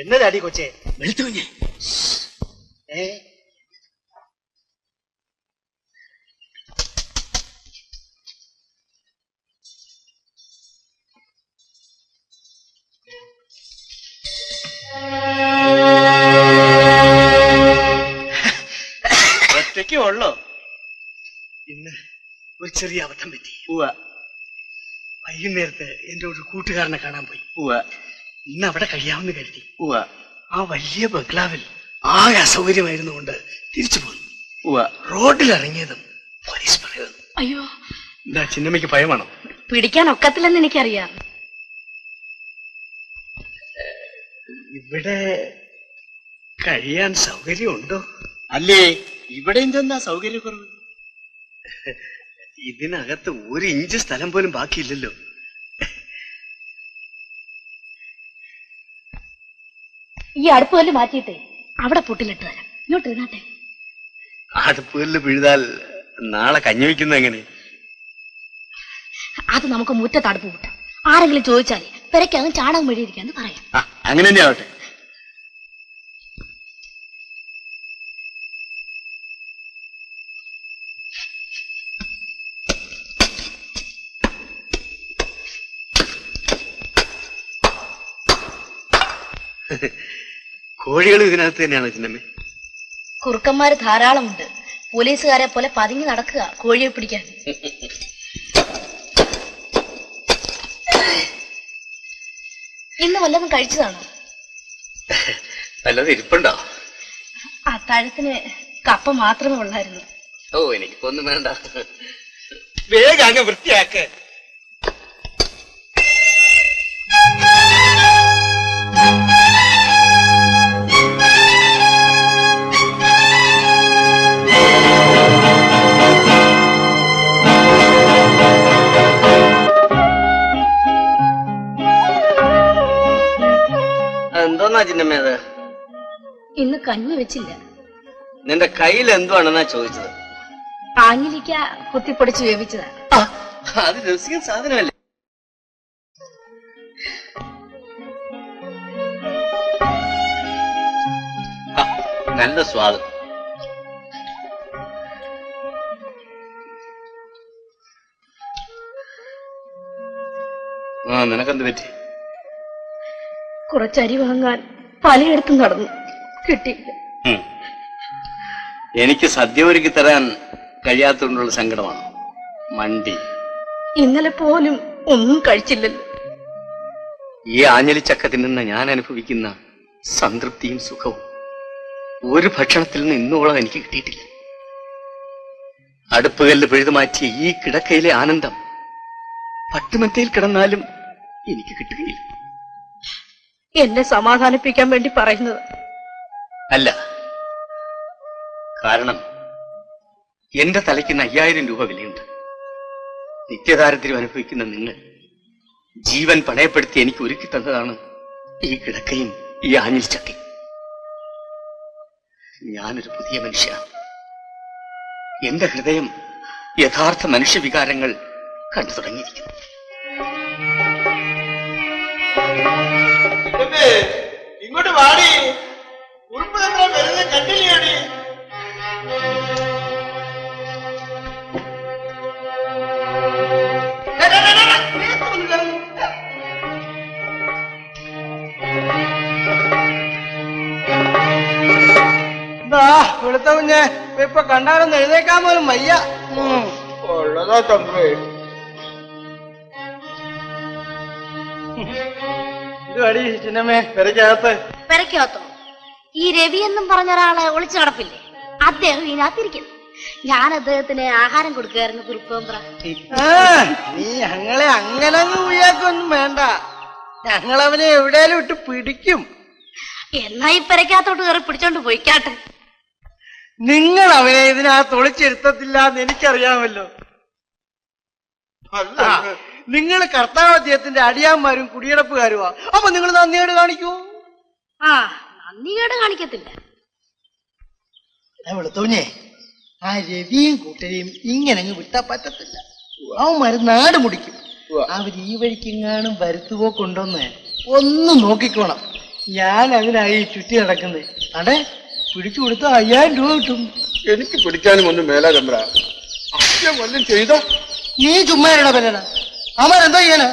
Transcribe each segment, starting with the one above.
എന്നതാടി കൊച്ചേ? വെളുത്തുകുഞ്ഞെ ഏ? ഒറ്റയ്ക്ക് ഉള്ളോ? ഇന്ന് ഒരു ചെറിയ അബദ്ധം പറ്റി. വൈകുന്നേരത്ത് എന്റെ ഒരു കൂട്ടുകാരനെ കാണാൻ പോയി. ഉവ്വ. ഇന്ന് അവിടെ കഴിയാമെന്ന് കരുതി. ആ വലിയ ബംഗ്ലാവിൽ ആകെ അസൗകര്യമായിരുന്നു കൊണ്ട് തിരിച്ചു പോന്നു. റോഡിൽ ഇറങ്ങിയതും പോലീസ് പറയുന്നു. അയ്യോ. എന്താ ചിന്നമ്മയ്ക്ക് ഭയമാണോ. പിടിക്കാൻ ഒക്കത്തില്ലെന്ന് എനിക്കറിയാം. ഇവിടെ കഴിയാൻ സൗകര്യമുണ്ടോ? അല്ലേ? ഇവിടെ എന്തെന്നാ സൗകര്യക്കുറവ്. ഇതിനകത്ത് ഒരു ഇഞ്ച് സ്ഥലം പോലും ബാക്കിയില്ലല്ലോ. ഈ അടുപ്പ് കല്ല് മാറ്റിയിട്ടേ അവിടെ പൊട്ടിലിട്ട് തരാം ഇങ്ങോട്ട് ഇരുന്നാട്ടെ. അടുപ്പുകളിൽ പിഴുതാൽ നാളെ കഞ്ഞി വെക്കുന്ന എങ്ങനെ? അത് നമുക്ക് മുറ്റത്ത് അടുപ്പ് കൂട്ടാം. ആരെങ്കിലും ചോദിച്ചാലേ പെരക്കകം ചാണകം വഴിയിരിക്കാന്ന് പറയാം. അങ്ങനെ തന്നെ ആവട്ടെ. കോഴികളും ഇതിനകത്ത് തന്നെയാണ് ചിന്നമ്മേ? കുറുക്കന്മാര് ധാരാളമുണ്ട്. പോലീസുകാരെ പോലെ പതുങ്ങി നടക്കുക കോഴിയെ പിടിക്കാൻ. ഇന്ന് വല്ലതും കഴിച്ചതാണോ? വല്ലതും ഇരിപ്പുണ്ടോ? അത്താഴത്തിന് കപ്പ മാത്രമേ ഉള്ളായിരുന്നു. ഓ എനിക്കിപ്പോ ഒന്നും വേണ്ട. വേഗം അങ്ങ് വൃത്തിയാക്ക്. എന്തോന്നാ ചിന്നമ്മേ അത്. ഇന്ന് കഞ്ഞി വെച്ചില്ല. നിന്റെ കയ്യിൽ എന്തുവാണെന്നാ ചോദിച്ചത്? ആഞ്ഞിലിക്ക കുത്തിപ്പൊടിച്ച് വേവിച്ചതാ. അത് രസിക്കാൻ സാധനമല്ലേ? നല്ല സ്വാദ്. ആ നിനക്കെന്ത് പറ്റി? കുറച്ചരി വാങ്ങാൻ പലയിടത്തും നടന്നു. കിട്ടിയില്ല. എനിക്ക് സദ്യ ഒരുക്കി തരാൻ കഴിയാത്തതുകൊണ്ടുള്ള സങ്കടമാണ്. മണ്ടി. ഇന്നലെ പോലും ഒന്നും കഴിച്ചില്ലല്ലോ. ഈ ആഞ്ഞലിച്ചക്ക തിന്നുന്ന ഞാൻ അനുഭവിക്കുന്ന സംതൃപ്തിയും സുഖവും ഒരു ഭക്ഷണത്തിൽ നിന്ന് ഇന്നോളം എനിക്ക് കിട്ടിയിട്ടില്ല. അടുപ്പുകല്ല് പിഴുതു മാറ്റിയ ഈ കിടക്കയിലെ ആനന്ദം പട്ടുമെത്തയിൽ കിടന്നാലും എനിക്ക് കിട്ടുകയില്ല. എന്നെ സമാധാനിപ്പിക്കാൻ വേണ്ടി പറയുന്നത്. അല്ല. കാരണം എന്റെ തലയ്ക്ക് അയ്യായിരം രൂപ വിലയുണ്ട്. നിത്യദാരിദ്ര്യം അനുഭവിക്കുന്ന നിങ്ങൾ ജീവൻ പണയപ്പെടുത്തി എനിക്ക് ഒരുക്കി തന്നതാണ് ഈ കിടക്കയും ഈ ആഞ്ഞിൽ ചക്കി ഞാനൊരു പുതിയ മനുഷ്യ. എന്റെ ഹൃദയം യഥാർത്ഥ മനുഷ്യവികാരങ്ങൾ കണ്ടു തുടങ്ങിയിരിക്കുന്നു. ഇങ്ങോട്ട് വാടി. ഉറുപ്പ് നമ്മൾ വെറുതെ കണ്ടില്ലേടി വെളുത്ത കുഞ്ഞെ ഇപ്പൊ കണ്ടാലൊന്ന് എഴുന്നേക്കാൻ പോലും വയ്യ. ഉള്ളതാ തമ്പേ അടി ചിന്നമ്മേ പെരക്കകത്ത് പെരക്കകത്തോ ഈ രവി എന്നും പറഞ്ഞ ഒരാളെ ഒളിച്ചു നടപ്പില്ലേ? അദ്ദേഹം ഇതിനകത്തിരിക്കുന്നു. ഞാൻ അദ്ദേഹത്തിന് ആഹാരം കൊടുക്കുകയായിരുന്നു കുറുപ്പമ്പ്ര ആ, നീ ഞങ്ങളെ അങ്ങനെ അങ്ങ് ഉയ്യാക്കൊന്നും വേണ്ട. ഞങ്ങളവനെ എവിടെയാലും ഇട്ട് പിടിക്കും. എന്നാ ഈ പെരക്കകത്തോട്ട് കയറി പിടിച്ചോണ്ട് പോയിക്കാട്ടെ നിങ്ങൾ അവനെ ഇതിനകത്ത് ഒളിച്ചിരുത്തത്തില്ല എന്ന് എനിക്കറിയാമല്ലോ. അല്ല നിങ്ങൾ കർത്താവ് അദ്ദേഹത്തിന്റെ അടിയാന്മാരും കുടിയടപ്പുകാരുമാ. അപ്പൊ നിങ്ങൾ നന്ദിയോട് കാണിക്കൂ? ആ നന്ദികേട് കാണിക്കത്തില്ല. വെളുത്തൂഞ്ഞേ ആ രവിയും കൂട്ടരെയും ഇങ്ങനെ അങ്ങ് വിട്ടാ പറ്റത്തില്ല. അവന്മാര് നാട് മുടിക്കും. അവർ ഈ വഴിക്കെങ്ങാനും വരുത്തുവോ കൊണ്ടോന്ന് ഒന്ന് നോക്കിക്കോണം. ഞാൻ അതിനായി ചുറ്റി നടക്കുന്നത് അടേ പിടിച്ചു കൊടുത്ത അയ്യായിരം രൂപ കിട്ടും. എനിക്ക് പിടിക്കാനും ഒന്നും മേലാ അച്ഛൻ വല്ലതും ചെയ്തോ? നീ ചുമ്മാ ഇടണ പെണ്ണ എന്താ ചെയ്യാനാ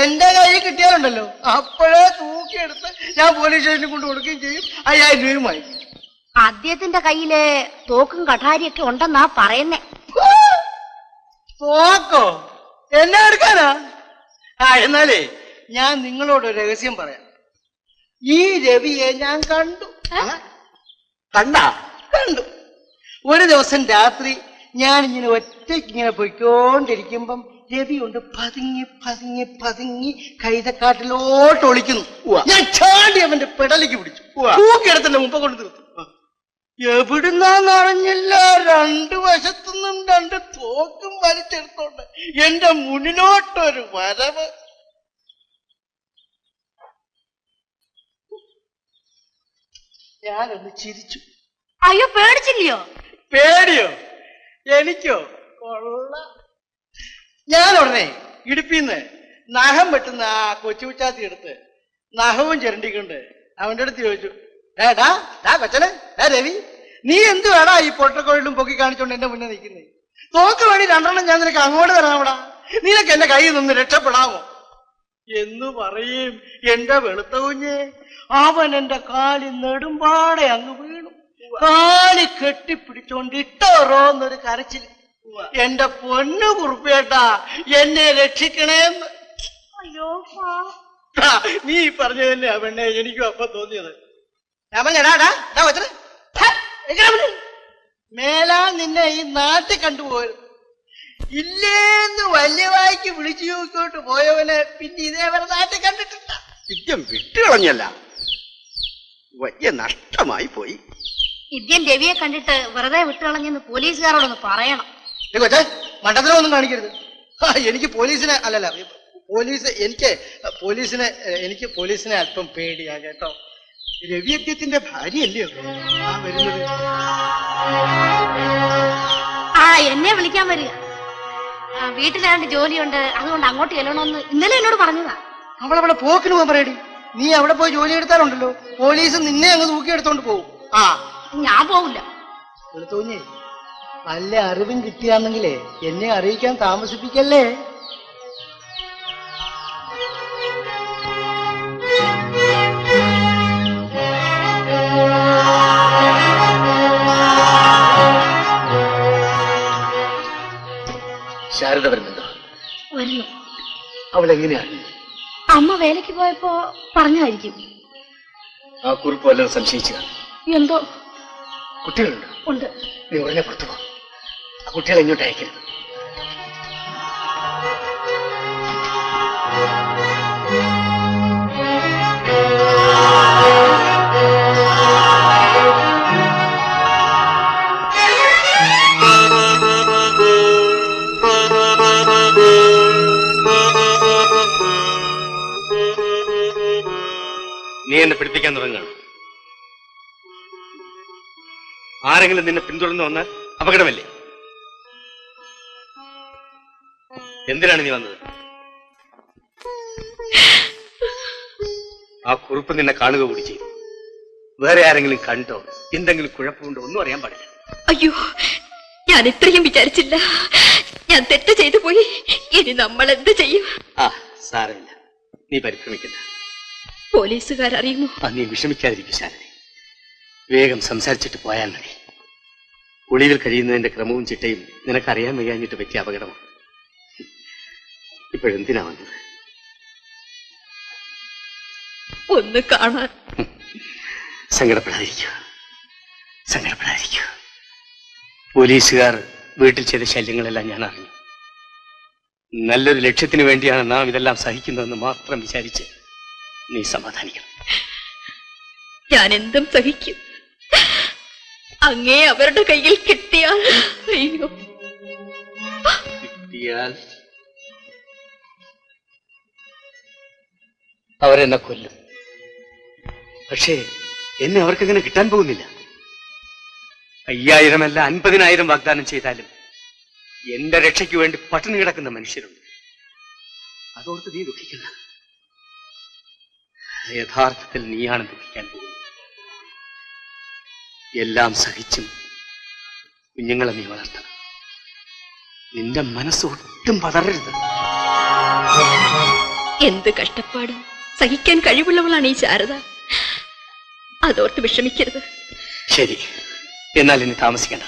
എന്റെ കയ്യിൽ കിട്ടിയാലുണ്ടല്ലോ. അപ്പോഴേ തൂക്കിയെടുത്ത് ഞാൻ പോലീസ് സ്റ്റേഷനിൽ കൊണ്ട് കൊടുക്കുകയും ചെയ്യും. അയ്യായിരം രൂപയുമായി അദ്ദേഹത്തിന്റെ കയ്യിൽ തോക്കും കഠാരിയൊക്കെ ഉണ്ടെന്നാ പറയുന്നേ. തോക്കോ? എന്നെ എടുക്കാനാ? ആ എന്നാലേ ഞാൻ നിങ്ങളോട് ഒരു രഹസ്യം പറയാം. ഈ രവിയെ ഞാൻ കണ്ടു. കണ്ട? കണ്ടു. ഒരു ദിവസം രാത്രി ഞാൻ ഇങ്ങനെ ഒറ്റയ്ക്ക് ഇങ്ങനെ പൊയ്ക്കോണ്ടിരിക്കുമ്പം രവി കൊണ്ട് പതുങ്ങി പതുങ്ങി പതുങ്ങി കൈതക്കാട്ടിലോട്ട് ഒളിക്കുന്നു. ഞാൻ ചാടി അവന്റെ പെടലിക്ക് പിടിച്ചു. തൂക്കിയെടുത്തിന്റെ മുമ്പ് കൊണ്ട് നിർത്തും. എവിടുന്നറിഞ്ഞില്ല അറിഞ്ഞില്ല രണ്ടു വശത്തുനിന്നും രണ്ട് തോക്കും വലിച്ചെടുത്തോണ്ട് എന്റെ മുന്നിലോട്ടൊരു വരവ്. ഞാനൊന്ന് ചിരിച്ചു. അയ്യോ പേടിച്ചില്ലയോ? പേടിയോ? എനിക്കോ? കൊള്ള ഞാൻ ഉടനെ ഇടുപ്പിന്ന് നഖം വെട്ടുന്ന ആ കൊച്ചു കുച്ചാത്തി എടുത്ത് നഖവും ചിരണ്ടിക്കൊണ്ട് അവന്റെ അടുത്ത് ചോദിച്ചു ഏടാ ഡാ കൊച്ചനെ ഡാ രവി നീ എന്ത് വേടാ ഈ പൊട്ടക്കോഴിലും പൊക്കി കാണിച്ചോണ്ട് എന്റെ മുന്നേ നിൽക്കുന്നത് തോക്ക് വഴി രണ്ടെണ്ണം ഞാൻ നിനക്ക് അങ്ങോട്ട് തരാമടാ നിനക്ക് എന്റെ കയ്യിൽ നിന്ന് രക്ഷപ്പെടാമോ? എന്ന് പറയും എന്റെ വെളുത്ത കുഞ്ഞ്. അവൻ എന്റെ കാലിൽ നെടുമ്പാടെ അങ്ങ് വീണു. കാലി കെട്ടിപ്പിടിച്ചോണ്ട് ഇട്ടോറോന്നൊരു കരച്ചിൽ. എന്റെ പൊന്നു കുറുപ്പേട്ടാ എന്നെ രക്ഷിക്കണേന്ന്. അയ്യോ നീ പറഞ്ഞ തന്നെയാ പെണ്ണെ എനിക്കും അപ്പൊ തോന്നിയത്. ഞാൻ പറഞ്ഞടാ? മേലാ നിന്നെ ഈ നാട്ടിൽ കണ്ടുപോകരുത് ഇല്ലേന്ന് വല്യവായിക്ക് വിളിച്ചു നോക്കിട്ട് പോയവനെ പിന്നെ ഇതേവരെ നാട്ടിൽ കണ്ടിട്ടില്ല. ഇജ്ജം വിട്ടുകളഞ്ഞല്ല. വലിയ നഷ്ടമായി പോയി. ഇദ്യൻ രവിയെ കണ്ടിട്ട് വെറുതെ വിട്ടുകളഞ്ഞെന്ന് പോലീസുകാരോടൊന്ന് പറയണം. കൊച്ചേ മണ്ടത്തരമൊന്നും കാണിക്കരുത്. എനിക്ക് പോലീസിനെ അല്ലല്ല പോലീസ് എനിക്ക് പോലീസിനെ എനിക്ക് പോലീസിനെ അല്പം പേടിയാ കേട്ടോ. രവിയത്യത്തിന്റെ ഭാര്യയല്ലയോ ആ വരുന്നത്. ആ എന്നെ വിളിക്കാൻ വരിക. വീട്ടിലാണ്ട് ജോലിയുണ്ട്. അതുകൊണ്ട് അങ്ങോട്ട് ചെല്ലണമെന്ന് ഇന്നലെ എന്നോട് പറഞ്ഞതാ. അവളവിടെ പോക്കിന് പോകാൻ പറയടി. നീ അവിടെ പോയി ജോലി എടുത്താലുണ്ടല്ലോ. പോലീസ് നിന്നെ അങ്ങ് തൂക്കിയെടുത്തോണ്ട് പോകും ആ. ഞാൻ പോകില്ല തോന്നിയേ നല്ല അറിവും കിട്ടിയാണെങ്കിലേ എന്നെ അറിയിക്കാൻ താമസിപ്പിക്കല്ലേ? ശാരദ വരുന്നുണ്ടോ? വരുന്നു. അവൾ എങ്ങനെയാണ് അമ്മ വേലയ്ക്ക് പോയപ്പോ പറഞ്ഞായിരിക്കും ആ കുറിപ്പ് വല്ലതും സംശയിച്ചു എന്തോ? കുട്ടികളുണ്ട്? ഉണ്ട്. നീ ഉടനെ പുറത്തു കുട്ടികളെ ഇങ്ങോട്ട് അയക്കരുത്. നീ എന്നെ പിടിപ്പിക്കാൻ തുടങ്ങുകയാണ് ആരെങ്കിലും നിന്നെ പിന്തുടർന്ന് വന്നാൽ അപകടമല്ലേ? എന്തിനാണ് നീ വന്നത്? ആ കുറിപ്പ് നിന്നെ കാണുക കൂടി ചെയ്തു വേറെ ആരെങ്കിലും കണ്ടോ? എന്തെങ്കിലും കുഴപ്പമുണ്ടോ? ഒന്നും അറിയാൻ പാടില്ല. അയ്യോ ഞാൻ ഇത്രയും വിചാരിച്ചില്ല. ഞാൻ തെറ്റ് ചെയ്തു പോയി. ഇനി നമ്മൾ എന്ത് ചെയ്യും? ആ സാരമില്ല. നീ പരിഭ്രമിക്കില്ല പോലീസുകാർ അറിയുമോ ആ നീ വിഷമിക്കാതിരിക്കും ശാരദ വേഗം സംസാരിച്ചിട്ട് പോയാൽ മതി. ഒളിവിൽ കഴിയുന്നതിന്റെ ക്രമവും ചിട്ടയും നിനക്കറിയാൻ വയ്യാഞ്ഞിട്ട് പറ്റിയ അപകടമാണ്. ഇപ്പോഴെന്തിനാ വന്നത് ഒന്ന് കാണാൻ. സങ്കടപ്പെടാതിരിക്കുക. സങ്കടപ്പെടാതിരിക്കുക. പോലീസുകാർ വീട്ടിൽ ചെയ്ത ശല്യങ്ങളെല്ലാം ഞാൻ അറിഞ്ഞു. നല്ലൊരു ലക്ഷ്യത്തിന് വേണ്ടിയാണ് നാം ഇതെല്ലാം സഹിക്കുന്നതെന്ന് മാത്രം വിചാരിച്ച് നീ സമാധാനിക്കണം. ഞാൻ എന്തും സഹിക്കും. അങ്ങേ അവരുടെ കയ്യിൽ കിട്ടിയാൽ അയ്യോ. കിട്ടിയാൽ അവരെന്നെ കൊല്ലും. പക്ഷേ എന്നെ അവർക്കങ്ങനെ കിട്ടാൻ പോകുന്നില്ല. അയ്യായിരമല്ല അൻപതിനായിരം വാഗ്ദാനം ചെയ്താലും എന്റെ രക്ഷയ്ക്ക് വേണ്ടി പട്ടിണി കിടക്കുന്ന മനുഷ്യരുണ്ട്. അതോർത്ത് നീ ദുഃഖിക്കണ്ട യഥാർത്ഥത്തിൽ നീയാണ് ദുഃഖിക്കാൻ പോകുന്നത്. എല്ലാം സഹിച്ചും കുഞ്ഞുങ്ങളെ നീ വളർത്തണം. നിന്റെ മനസ്സ് ഒട്ടും പതറരുത്. എന്ത് കഷ്ടപ്പാടും? സഹിക്കാൻ കഴിവുള്ളവളാണ് ഈ ശാരദ. അതോർത്ത് വിഷമിക്കരുത്. ശരി. എന്നാൽ ഇനി താമസിക്കണ്ട.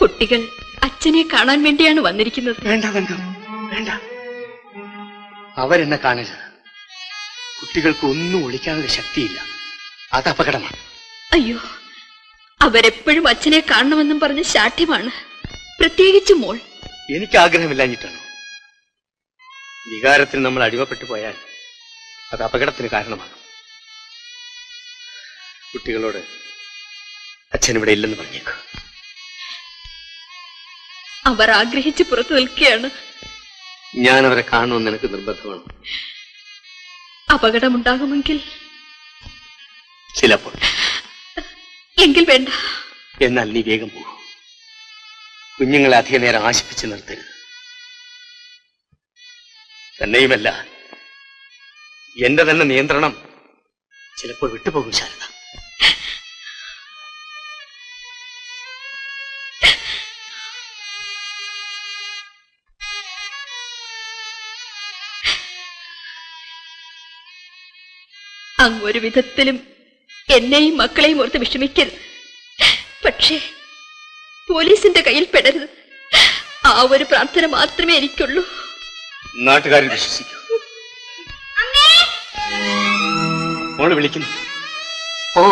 കുട്ടികൾ അച്ഛനെ കാണാൻ വേണ്ടിയാണ് വന്നിരിക്കുന്നത്. വേണ്ട വേണ്ട വേണ്ട. അവരെന്നെ കാണരുത്. കുട്ടികൾക്ക് ഒന്നും ഒളിക്കാനുള്ള ശക്തിയില്ല. അത് അപകടമാണ്. അയ്യോ അവരെപ്പോഴും അച്ഛനെ കാണണമെന്നും പറഞ്ഞ് ശാഠ്യമാണ്. പ്രത്യേകിച്ച് മോൾ. എനിക്ക് ആഗ്രഹമില്ലാഞ്ഞിട്ടാണ് വികാരത്തിൽ നമ്മൾ അടിമപ്പെട്ടു പോയാൽ അത് അപകടത്തിന് കാരണമാണ്. കുട്ടികളോട് അച്ഛൻ ഇവിടെ ഇല്ലെന്ന് പറഞ്ഞേക്കു. അവർ ആഗ്രഹിച്ച് പുറത്തു നിൽക്കുകയാണ്. ഞാൻ അവരെ കാണുമെന്ന് എനിക്ക് നിർബന്ധമാണ്. അപകടമുണ്ടാകുമെങ്കിൽ? ചിലപ്പോൾ. എങ്കിൽ വേണ്ട. എന്നാൽ നീ വേഗം പോകും കുഞ്ഞുങ്ങളെ അധിക നേരം ആശിപ്പിച്ച് നിർത്തരുത്. തന്നെയുമല്ല എന്റെ തന്നെ നിയന്ത്രണം. ചിലപ്പോൾ വിട്ടുപോകും ശാരദ. അങ്ങ് ഒരു വിധത്തിലും എന്നെയും മക്കളെയും ഓർത്ത് വിഷമിക്കരുത്. പക്ഷേ പോലീസിന്റെ കയ്യിൽ പെടരുത്. ആ ഒരു പ്രാർത്ഥന മാത്രമേ എനിക്കുള്ളൂ. നാട്ടുകാരിൽ വിശ്വസിക്കൂ. മോൾ വിളിക്കുന്നു. ഓ